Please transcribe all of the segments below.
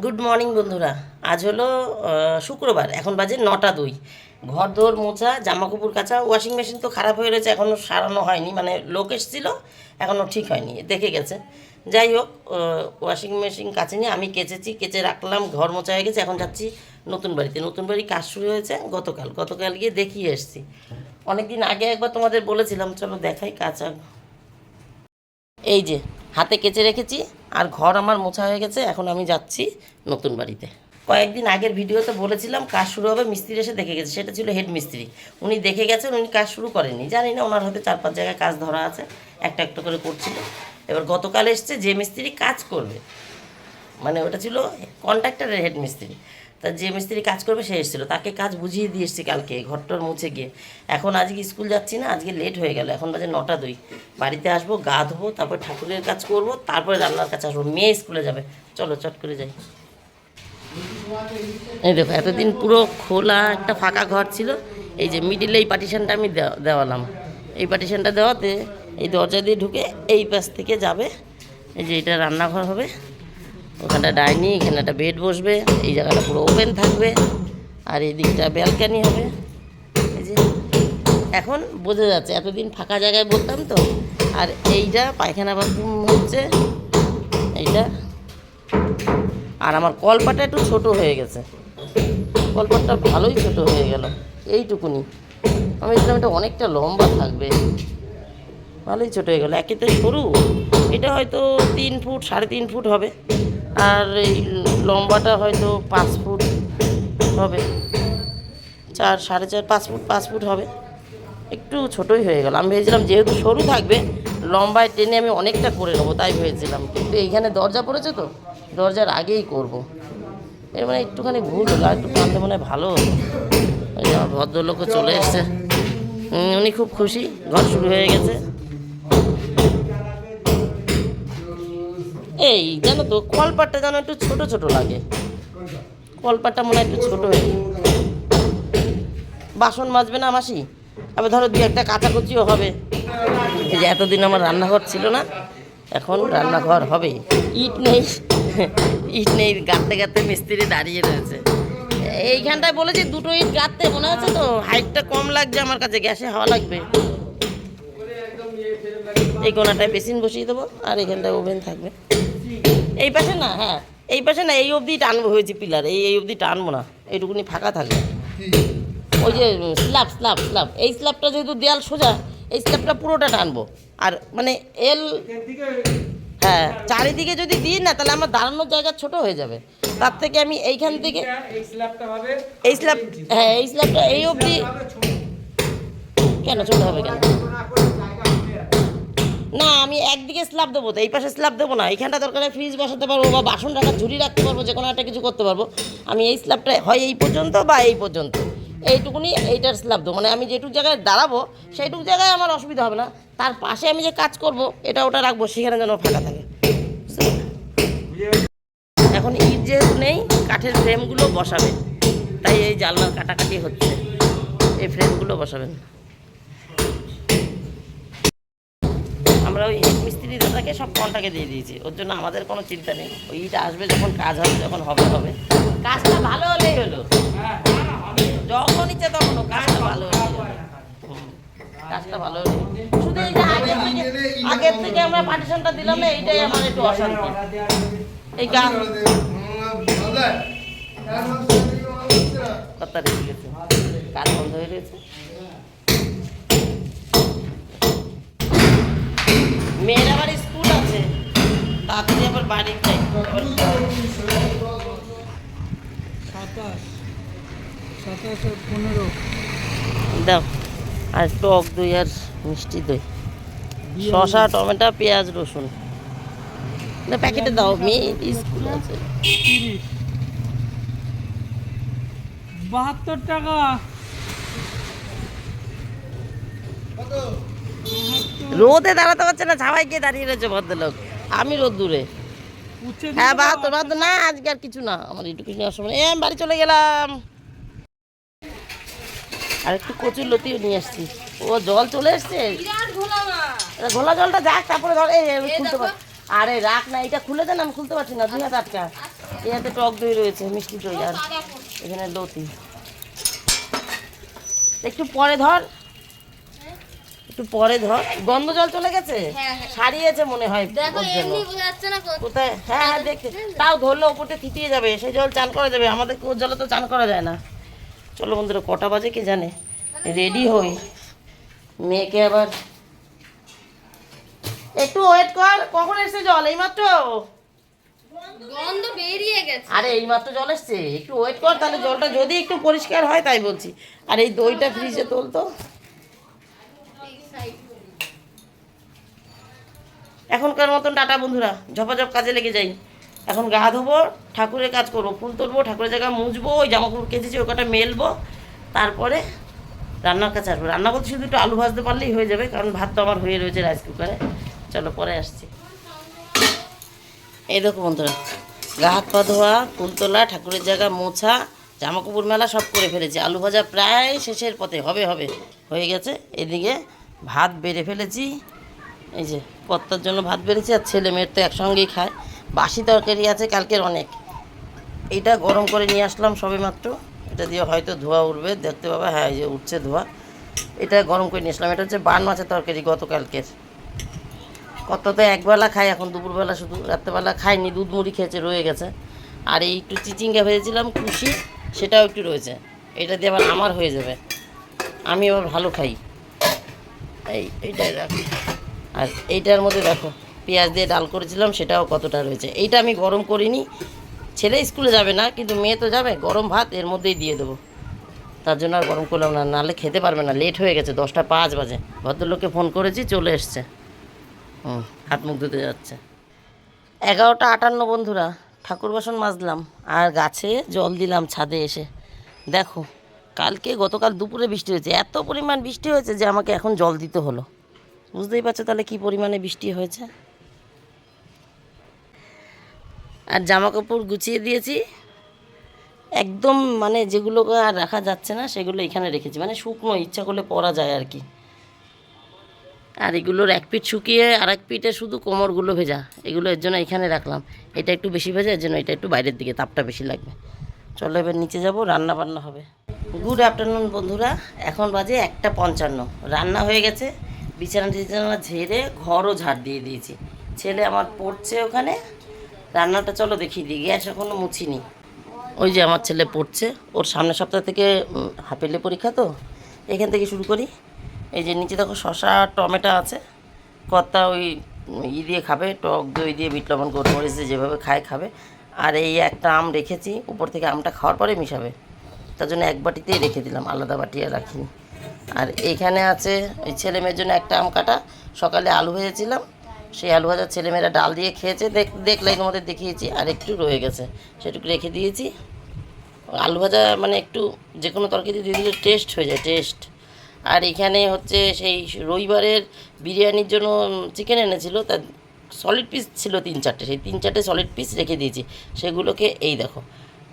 Good morning বন্ধুরা। আজ হলো শুক্রবার, এখন বাজে নটা দুই। ঘর দোর মোছা জামা কাপড় কাচা ওয়াশিং মেশিন তো খারাপ হয়ে রয়েছে এখনও সারানো হয়নি মানে লোক এসেছিল এখনও ঠিক হয়নি, দেখে গেছে। যাই হোক ওয়াশিং মেশিন কাচেনি, আমি কেচেছি, কেচে রাখলাম, ঘর মোছা হয়ে গেছে, এখন যাচ্ছি নতুন বাড়িতে। নতুন বাড়ি কাজ শুরু হয়েছে গতকাল গতকাল গিয়ে দেখিয়ে এসেছি। অনেকদিন আগে একবার তোমাদের বলেছিলাম, চলো দেখাই কাঁচা এই যে, হাতে কেচে রেখেছি আর ঘর আমার মোছা হয়ে গেছে, এখন আমি যাচ্ছি নতুন বাড়িতে। কয়েকদিন আগের ভিডিওতে বলেছিলাম, কাজ শুরু হবে, মিস্ত্রি এসে দেখে গেছে, সেটা ছিল হেড মিস্ত্রি। উনি দেখে গেছেন, উনি কাজ শুরু করেনি জানি না, ওনার হয়তো চার পাঁচ জায়গায় কাজ ধরা আছে, একটা একটা করে করছিল। এবার গতকাল এসছে যে মিস্ত্রি কাজ করবে। মানে ওটা ছিল কন্ট্রাক্টরের হেড মিস্ত্রি। তা যে মিস্ত্রি কাজ করবে সে এসেছিল। তাকে কাজ বুঝিয়ে দিয়ে এসছি কালকে, ঘরটর মুছে গিয়ে। এখন আজকে স্কুল যাচ্ছি না, আজকে লেট হয়ে গেল। এখন বাজে নটা দুই। বাড়িতে আসব, গা ধোবো, তারপর ঠাকুরের কাজ করব, তারপরে রান্নার কাছে আসব। মেয়ে স্কুলে যাবে। চলো, চট করে যাই। এই দেখো, এতদিন পুরো খোলা একটা ফাঁকা ঘর ছিল। এই যে মিডিলে এই পার্টিশনটা আমি দেওয়া- দেওয়ালাম। এই পার্টিশনটা দেওয়াতে এই দরজা দিয়ে ঢুকে এই পাশ থেকে যাবে। এই যে এটা রান্নাঘর হবে। ওখানটা ডাইনিং এখানে একটা বেড বসবে, এই জায়গাটা পুরো ওপেন থাকবে, আর এই দিকটা ব্যালকানি হবে। এই যে, এখন বোঝা যাচ্ছে, এতদিন ফাঁকা জায়গায় বলতাম তো, আর এইটা পায়খানা বাথরুম হচ্ছে, এইটা। আর আমার কলপাটা একটু ছোট হয়ে গেছে। কলপাটটা ভালোই ছোট হয়ে গেল, এইটুকুনি। আমি ভেবেছিলাম এটা অনেকটা লম্বা থাকবে। ভালোই ছোট হয়ে গেল একে তো সরু, এটা হয়তো তিন ফুট, সাড়ে তিন ফুট হবে। আর এই লম্বাটা হয়তো পাঁচ ফুট হবে। চার, সাড়ে চার, পাঁচ ফুট পাঁচ ফুট হবে। একটু ছোটোই হয়ে গেল। আমি ভেবেছিলাম যেহেতু সরু থাকবে, লম্বায় টেনে আমি অনেকটা করে নেব, তাই ভেবেছিলাম। কিন্তু এইখানে দরজা পড়েছে তো, দরজার আগেই করব। এর মানে একটুখানি ভুল হলো, আর একটু টানলে মনে হয় ভালো আমার ভদ্রলোকও চলে এসছে। উনি খুব খুশি, ঘর শুরু হয়ে গেছে। এই, জানো তো, কলপাটটা যেন একটু ছোট ছোট লাগে। কলপাটটা মনে হয় একটু ছোট হয়ে বাসন মাজবে না মাসি? আবার ধরো দু একটা কাচাকুচিও হবে। এই যে এতদিন আমার রান্নাঘর ছিল না, এখন রান্নাঘর হবে ইট নেই ইট নেই গাঁততে গাঁততে মিস্ত্রি দাঁড়িয়ে রয়েছে। এইখানটায় বলেছি দুটো ইট গাঁততে মনে হচ্ছে তো? হাইটটা কম লাগছে আমার কাছে, গ্যাসে হাওয়া লাগবে। এই কোনাটায় বেসিন বসিয়ে দেবো, আর এখানটায় ওভেন থাকবে। এই পাশে না হ্যাঁ। এই পাশে না এই অবধি টানবো হয়েছে পিলার। এই এই অবধি টানবো না। এইটুকুনি ফাঁকা থাকে ওই যে স্ল্যাব স্ল্যাব স্ল্যাব এই স্ল্যাবটা যেহেতু দেয়াল সোজা এই স্ল্যাবটা পুরোটা টানবো আর মানে এল হ্যাঁ চারিদিকে যদি দিই না তাহলে আমার দাঁড়ানোর জায়গা ছোট হয়ে যাবে। তার থেকে আমি এইখান থেকে এই স্ল্যাব হ্যাঁ এই স্ল্যাবটা এই অবধি কেন ছোট হবে কেন? না, আমি একদিকে স্ল্যাব দেবো তো, এই পাশে স্ল্যাব দেবো না। এইখানটা দরকার ফ্রিজ বসাতে পারব বা বাসন রাখার ঝুড়ি রাখতে পারব, যে কোনো একটা কিছু করতে পারব। আমি এই স্ল্যাবটা হয় এই পর্যন্ত বা এই পর্যন্ত। এইটুকুনি এইটার স্ল্যাব দেবো। মানে আমি যেটুকু জায়গায় দাঁড়াবো, সেইটুকু জায়গায় আমার অসুবিধা হবে না। তার পাশে আমি যে কাজ করব, এটা ওটা রাখব, সেখানে যেন ফাঁকা থাকে। এখন ইট যেহেতু নেই, কাঠের ফ্রেমগুলো বসাবে তাই এই জানলার কাটাকাটি হচ্ছে। এই ফ্রেমগুলো বসাবেন। আমরা ওই মিস্ত্রি দাদাকে সব কন্টাকে দিয়ে দিয়েছি ওর জন্য আমাদের কোনো চিন্তা নেই ওই ইট আসবে যখন কাজ হবে যখন হবে হবে কাজটা ভালো হলেই হলো যখন ইচ্ছে তখন কাজটা ভালো কাজটা ভালো হলো শুধু এই যে আগের থেকে আগের থেকে আমরা পার্টিশনটা দিলাম না এইটাই আমার একটু অশান্তি এই কাজ কথা রেখে গেছে কাজ বন্ধ হয়ে গেছে আবার বাড়ি যাই। সাতাশ। সাতাশ পনেরো। দাও আর টক দই আর মিষ্টি দই। শসা টমেটো পেঁয়াজ রসুন। না প্যাকেটে দাও মেয়ে স্কুল আছে। বাহাত্তর টাকা। রোদে দাঁড়াতে পারছে না ছাওয়াই গিয়ে দাঁড়িয়ে রয়েছে ভদ্রলোক। আমি রোদ দূরে উচ্ছে হ্যাঁ বাহাত্তর বাহাত্তর না আজকে আর কিছু না। আমার একটু কিছু নেওয়ার সময় নেই। এ, আমি বাড়ি চলে গেলাম। আর একটু কচুর লতিও নিয়ে আসছি। ও জল চলে এসছে? ঘোলা জলটা যাক তারপরে ধর এই খুলতে পার আরে রাখ না এটা খুলে দেন আমি খুলতে পারছি না। দুই হাত আটকা। এতে টক দই রয়েছে মিষ্টি দই আর এখানে লতি। একটু পরে ধর একটু পরে ধর। গন্ধ জল চলে গেছে? হ্যাঁ, হ্যাঁ। সারিয়েছে মনে হয় দেখো কোথায়? হ্যাঁ হ্যাঁ দেখতে তাও ধরলে ওপরতে থিতিয়ে যাবে সেই জল চান করা যাবে। আমাদের ওর জলে তো চান করা যায় না। চলো বন্ধুরা কটা বাজে কে জানে? রেডি হই। মেয়েকে আবার একটু ওয়েট কর কখন এসছে জল? এইমাত্র? গন্ধ বেরিয়ে গেছে। আরে এইমাত্র জল এসছে। একটু ওয়েট কর তাহলে জলটা যদি একটু পরিষ্কার হয় তাই বলছি। আর এই দইটা ফ্রিজে তোলতো এই সাইড এখনকার মতন টাটা বন্ধুরা, ঝপাঝপ কাজে লেগে যাই। এখন গা ধোবো, ঠাকুরের কাজ করব, ফুল তুলবো, ঠাকুরের জায়গা মুছবো, ওই জামা কাপড় কেচেছি ওই কটা মেলবো, তারপরে রান্নার কাছে আসব। রান্না করতে শুধু একটু আলু ভাজতে পারলেই হয়ে যাবে, কারণ ভাত তো আমার হয়ে রয়েছে রাইস কুকারে চলো, পরে আসছি। এই দেখো বন্ধুরা, গা হাত পা ধোয়া, ফুল তোলা, ঠাকুরের জায়গা মোছা জামা কাপড় মেলা সব করে ফেলেছি। আলু ভাজা প্রায় শেষের পথে, হবে হবে, হয়ে গেছে। এদিকে ভাত বেড়ে ফেলেছি। এই যে কর্তার জন্য ভাত বেড়েছি আর ছেলে মেয়ের তো একসঙ্গেই খায়। বাসি তরকারি আছে, কালকের অনেক। এইটা গরম করে নিয়ে আসলাম সবে মাত্র। এটা দিয়ে হয়তো ধোয়া উঠবে, দেখতে পাবে হ্যাঁ এই যে উঠছে ধোয়া। এটা গরম করে নিয়ে আসলাম। এটা হচ্ছে বান মাছের তরকারি গতকালকের। কত তো একবেলা খাই এখন, দুপুরবেলা শুধু, রাত্রেবেলা খাইনি দুধ মুড়ি খেয়েছে, রয়ে গেছে। আর এই একটু চিচিঙ্গা ভেজেছিলাম খুশি সেটাও একটু রয়েছে। এটা দিয়ে আবার আমার হয়ে যাবে। আমি আবার ভালো খাই। এই, এইটাই রাখি। আর এইটার মধ্যে দেখো, পেঁয়াজ দিয়ে ডাল করেছিলাম, সেটাও কতটা রয়েছে। এইটা আমি গরম করিনি। ছেলে স্কুলে যাবে না, কিন্তু মেয়ে তো যাবে, গরম ভাত এর মধ্যেই দিয়ে দেবো। তার জন্য আর গরম করলাম না, নাহলে খেতে পারবে না লেট হয়ে গেছে, দশটা পাঁচ বাজে। ভদ্রলোককে ফোন করেছি, চলে এসছে। হুম, হাত মুখ ধুতে যাচ্ছে। এগারোটা আটান্ন বন্ধুরা, ঠাকুর বাসন মাজলাম, আর গাছে জল দিলাম ছাদে এসে। দেখো, কালকে গতকাল দুপুরে বৃষ্টি হয়েছে, এত পরিমাণ বৃষ্টি হয়েছে যে আমাকে এখন জল দিতে হলো। বুঝতেই পারছ তাহলে কী পরিমাণে বৃষ্টি হয়েছে? আর জামা কাপড় গুছিয়ে দিয়েছি। একদম মানে যেগুলোকে আর রাখা যাচ্ছে না, সেগুলো এখানে রেখেছি। মানে শুকনো, ইচ্ছা করলে পরা যায় আর কি। আর এগুলোর এক পিঠ শুকিয়ে আর এক পিঠে শুধু কোমরগুলো ভেজা। এগুলো এর জন্য এখানে রাখলাম। এটা একটু বেশি ভেজা, এর জন্য এটা একটু বাইরের দিকে, তাপটা বেশি লাগবে। চলো এবার নিচে যাব রান্না বান্না হবে। গুড আফটারনুন বন্ধুরা, এখন বাজে একটা পঞ্চান্ন। রান্না হয়ে গেছে। বিছানা টিছানা ঝেড়ে ঘরও ঝাড় দিয়ে দিয়েছি। ছেলে আমার পড়ছে ওখানে। রান্নাটা চলো দেখিয়ে দিই গ্যাস এখনও মুছিনি। ওই যে আমার ছেলে পড়ছে। ওর সামনের সপ্তাহ থেকে হাফেলে পরীক্ষা তো। এখান থেকে শুরু করি। এই যে নিচে দেখো শশা টমেটো আছে। কর্তা ওই ই দিয়ে খাবে, টক দই দিয়ে বিট লবণ, গোলমরিচ দিয়ে যেভাবে খায়, খাবে। আর এই একটা আম রেখেছি। উপর থেকে আমটা খাওয়ার পরে মিশাবে। তার জন্য এক বাটিতেই রেখে দিলাম, আলাদা বাটি আর রাখিনি। আর এইখানে আছে ওই ছেলে মেয়ের জন্য একটা আম কাটা। সকালে আলু ভেজেছিলাম। সেই আলু ভাজা ছেলেমেয়েরা ডাল দিয়ে খেয়েছে। দেখ, দেখলে এর মধ্যে দেখিয়েছি, আর একটু রয়ে গেছে। সেটুকু রেখে দিয়েছি। আলু ভাজা মানে একটু যে কোনো তরকারি দিয়ে দিলে টেস্ট হয়ে যায় টেস্ট আর এখানে হচ্ছে সেই রবিবারের বিরিয়ানির জন্য চিকেন এনেছিল। তা সলিড পিস ছিল তিন চারটে। সেই তিন চারটে সলিড পিস রেখে দিয়েছি। সেগুলোকে এই দেখো,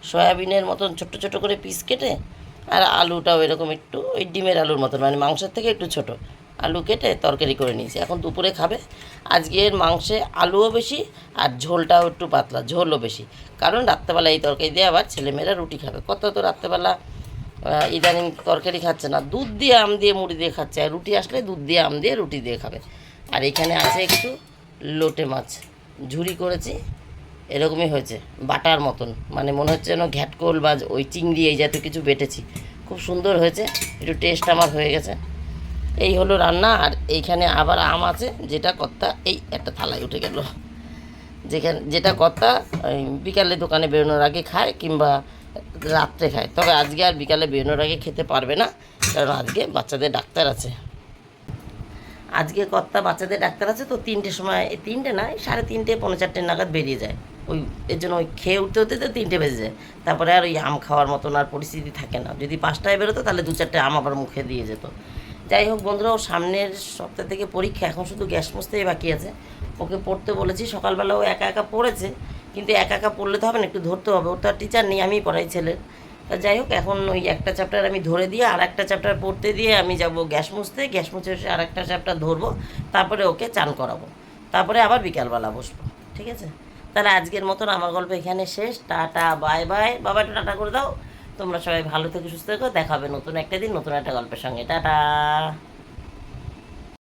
সয়াবিনের মতন ছোট্ট ছোট করে পিস কেটে আর আলুটাও এরকম একটু, ওই ডিমের আলুর মতন মানে মাংসের থেকে একটু ছোট। আলু কেটে তরকারি করে নিয়েছি, এখন দুপুরে খাবে। আজকের মাংসে আলুও বেশি আর ঝোলটাও একটু পাতলা, ঝোলও বেশি। কারণ রাত্রেবেলা এই তরকারি দিয়ে আবার ছেলেমেয়েরা রুটি খাবে। কত তো রাত্রেবেলা ইদানিং তরকারি খাচ্ছে না, দুধ দিয়ে আম দিয়ে মুড়ি দিয়ে খাচ্ছে, আর রুটি আসলে দুধ দিয়ে, আম দিয়ে রুটি দিয়ে খাবে। আর এখানে আছে একটু লোটে মাছ ঝুরি করেছি এরকমই হয়েছে, বাটার মতন। মানে মনে হচ্ছে যেন ঘ্যাটকোল বা ওই চিংড়ি, এই জাতীয় কিছু বেটেছি। খুব সুন্দর হয়েছে, একটু টেস্ট আমার হয়ে গেছে। এই হলো রান্না, আর এইখানে আবার আম আছে, যেটা কর্তা এই একটা থালায় উঠে গেল। যেখানে, যেটা কর্তা বিকালে দোকানে বেরোনোর আগে খায় কিংবা রাত্রে খায়। তবে আজকে আর বিকালে বেরোনোর আগে খেতে পারবে না, কারণ আজকে বাচ্চাদের ডাক্তার আছে। আজকে কর্তা বাচ্চাদের ডাক্তার আছে তো তিনটের সময় তিনটে না সাড়ে তিনটে, পৌনে চারটে নাগাদ বেরিয়ে যায়। ওই এর জন্য ওই খেয়ে উঠতে উঠতে তিনটে বেজে যায়। তারপরে আর ওই আম খাওয়ার মতন আর পরিস্থিতি থাকে না। যদি পাঁচটায় বেরোতো তাহলে দু চারটে আম আবার মুখে দিয়ে যেত। যাই হোক বন্ধুরা, ও সামনের সপ্তাহ থেকে পরীক্ষা, এখন শুধু গ্যাস মুছতেই বাকি আছে। ওকে পড়তে বলেছি, সকালবেলা ও একা একা পড়েছে, কিন্তু একা একা পড়লে তো হবে না, একটু ধরতে হবে। ওর তো আর টিচার নেই, আমিই পড়াই ছেলের। তা যাই হোক, এখন ওই একটা চ্যাপ্টার আমি ধরে দিয়ে আর একটা চ্যাপ্টার পড়তে দিয়ে আমি যাব গ্যাস মুছতে। গ্যাস মুছে এসে আর একটা চ্যাপ্টার ধরবো, তারপরে ওকে চান করাবো। তারপরে আবার বিকালবেলা বসবো, ঠিক আছে? তাহলে আজকের মতন আমার গল্প এখানে শেষ। Tata, bye bye. বাবা, একটু টাটা করে দাও। তোমরা সবাই ভালো থেকে, সুস্থ থেকো। দেখাবে নতুন একটা দিন, নতুন একটা গল্পের সঙ্গে। টাটা।